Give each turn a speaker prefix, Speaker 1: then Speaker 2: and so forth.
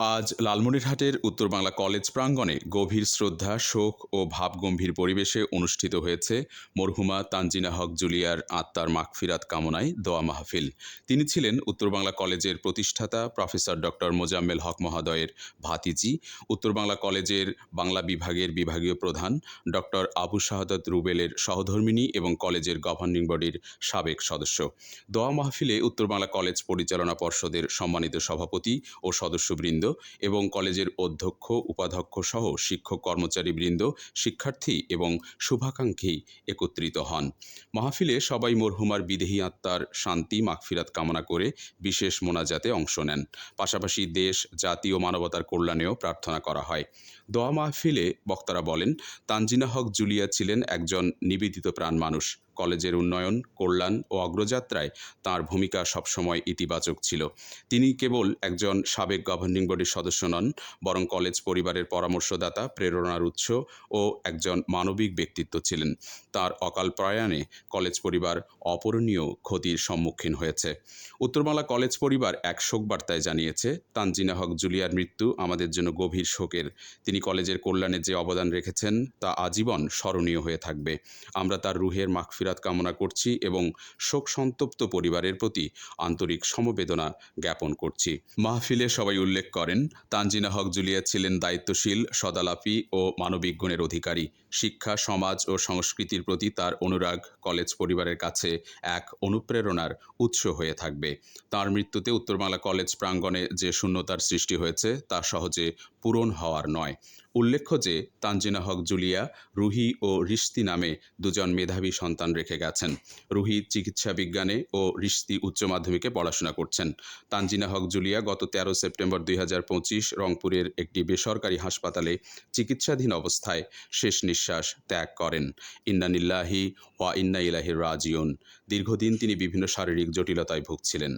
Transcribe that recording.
Speaker 1: আজ লালমনিরহাটের উত্তর বাংলা কলেজ প্রাঙ্গণে গভীর শ্রদ্ধা, শোক ও ভাবগম্ভীর পরিবেশে অনুষ্ঠিত হয়েছে মরহুমা তানজিনা হক জুলিয়ার আত্মার মাগফিরাত কামনায় দোয়া মাহফিল। তিনি ছিলেন উত্তর বাংলা কলেজের প্রতিষ্ঠাতা প্রফেসর ডক্টর মোজাম্মেল হক মহোদয়ের ভাতিজি, উত্তর বাংলা কলেজের বাংলা বিভাগের বিভাগীয় প্রধান ডক্টর আবু শাহাদত রুবেলের সহধর্মিণী এবং কলেজের গভর্নিং বডির সাবেক সদস্য। দোয়া মাহফিলে উত্তর বাংলা কলেজ পরিচালনা পর্ষদের সম্মানিত সভাপতি ও সদস্যবৃন্দ এবং কলেজের অধ্যক্ষ, উপাধ্যক্ষ সহ শিক্ষক কর্মচারীবৃন্দ, শিক্ষার্থী এবং শুভাকাঙ্ক্ষী একত্রিত হন। মাহফিলে সবাই মরহুমার বিদেহী আত্মার শান্তি, মাগফিরাত কামনা করে বিশেষ মোনাজাতে অংশ নেন। পাশাপাশি দেশ, জাতি ও মানবতার কল্যাণেও প্রার্থনা করা হয়। দোয়া মাহফিলে বক্তারা বলেন, তানজিনা হক জুলিয়া ছিলেন একজন নিবেদিত প্রাণ মানুষ। কলেজের উন্নয়ন, কল্যাণ ও অগ্রযাত্রায় তার ভূমিকা সবসময় ইতিবাচক ছিল। তিনি কেবল একজন সাবেক গভর্নিং বডির সদস্য নন, বরং কলেজ পরিবারের পরামর্শদাতা, প্রেরণার উৎস ও একজন মানবিক ব্যক্তিত্ব ছিলেন। তার অকাল প্রয়াণে কলেজ পরিবার অপূরণীয় ক্ষতির সম্মুখীন হয়েছে। উত্তরমালা কলেজ পরিবার এক শোক বার্তায় জানিয়েছে, তানজিনা হক জুলিয়ার মৃত্যু আমাদের জন্য গভীর শোকের। তিনি কলেজের কল্যাণে যে অবদান রেখেছেন, তা আজীবন স্মরণীয় হয়ে থাকবে। আমরা তার রুহের মাগফিরাত কামনা করছি এবং শোক সন্তপ্ত পরিবারের প্রতি আন্তরিক সমবেদনা জ্ঞাপন করছি। মাহফিলে সবাই উল্লেখ করেন, তানজিনা হক জুলিয়া ছিলেন দায়িত্বশীল, সদালাপি ও মানবিক গুণের অধিকারী। শিক্ষা, সমাজ ও সংস্কৃতির প্রতি তার অনুরাগ কলেজ পরিবারের কাছে এক অনুপ্রেরণার উৎস হয়ে থাকবে। তার মৃত্যুতে উত্তরবাংলা কলেজ প্রাঙ্গণে যে শূন্যতার সৃষ্টি হয়েছে, তা সহজে পূরণ হওয়ার নয়। উল্লেখ্য যে, তানজিনা হক জুলিয়া রুহি ও রিস্তি নামে দুজন মেধাবী সন্তান রেখে গেছেন। রুহি চিকিৎসা বিজ্ঞানে ও রিস্তি উচ্চ মাধ্যমিকে পড়াশোনা করছেন। তানজিনা হক জুলিয়া গত তেরো সেপ্টেম্বর দুই হাজার পঁচিশ রংপুরের একটি বেসরকারি হাসপাতালে চিকিৎসাধীন অবস্থায় শেষ নিঃশ্বাস ত্যাগ করেন। ইন্নানিল্লাহি ওয়া ইন্না ইলাহি রাজিউন। দীর্ঘদিন তিনি বিভিন্ন শারীরিক জটিলতায় ভুগছিলেন।